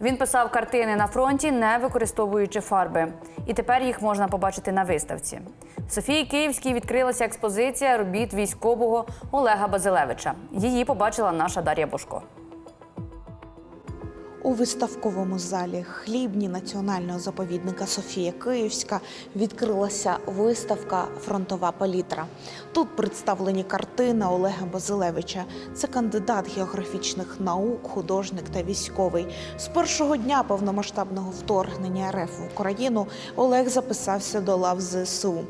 Він писав картини на фронті, не використовуючи фарби. І тепер їх можна побачити на виставці. В Софії Київській відкрилася експозиція робіт військового Олега Базилевича. Її побачила наша Дар'я Бошко. У виставковому залі хлібні національного заповідника Софія Київська відкрилася виставка Фронтова палітра. Тут представлені картини Олега Базилевича. Це кандидат географічних наук, художник та військовий. З першого дня повномасштабного вторгнення РФ в Україну Олег записався до лав ЗСУ.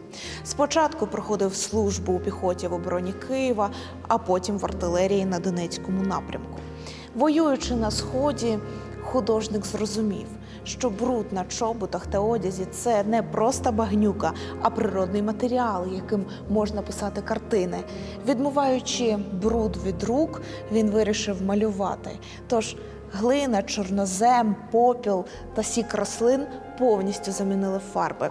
Спочатку проходив службу у піхоті в обороні Києва, а потім в артилерії на Донецькому напрямку. Воюючи на сході, художник зрозумів, що бруд на чоботах та одязі це не просто багнюка, а природний матеріал, яким можна писати картини. Відмиваючи бруд від рук, він вирішив малювати. Тож глина, чорнозем, попіл та сік рослин повністю замінили фарби.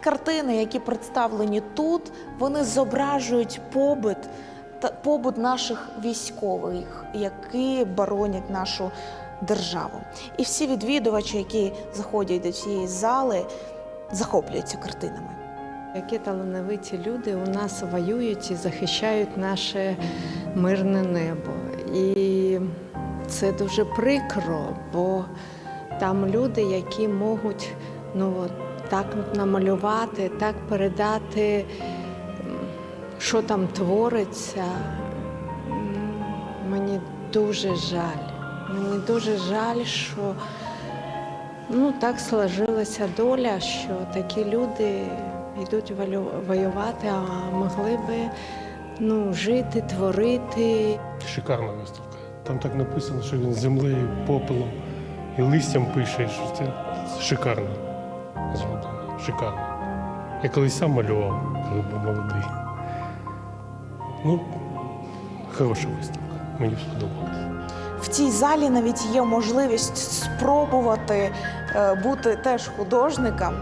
Картини, які представлені тут, вони зображують побит та побут наших військових, які боронять нашу державу. І всі відвідувачі, які заходять до цієї зали, захоплюються картинами. Які талановиті люди у нас воюють і захищають наше мирне небо. І це дуже прикро, бо там люди, які можуть ну, так намалювати, так передати, що там твориться. Мені дуже жаль. Мені дуже жаль, що Ну, так сложилася доля, що такі люди йдуть воювати, а могли би ну, жити, творити. Шикарна виставка. Там так написано, що він землею, попелом і листям пише, що це шикарно зроблено. Шикарно. Я колись сам малював, коли був молодий. Ну, хороша виставка. Мені сподобалось. В цій залі навіть є можливість спробувати е, бути теж художником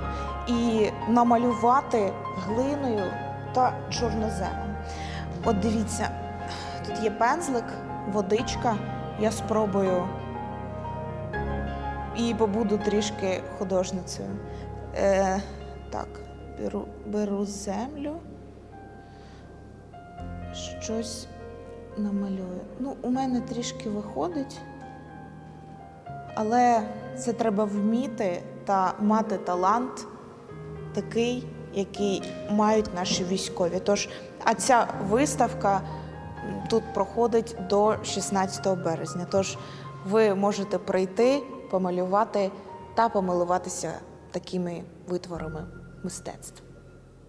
і намалювати глиною та чорноземом. От дивіться, тут є пензлик, водичка. Я спробую і побуду трішки художницею. Е, так, беру, беру землю. Щось намалюю. Ну, у мене трішки виходить, але це треба вміти та мати талант такий, який мають наші військові. Тож, а ця виставка тут проходить до 16 березня. Тож ви можете прийти, помалювати та помилуватися такими витворами мистецтва.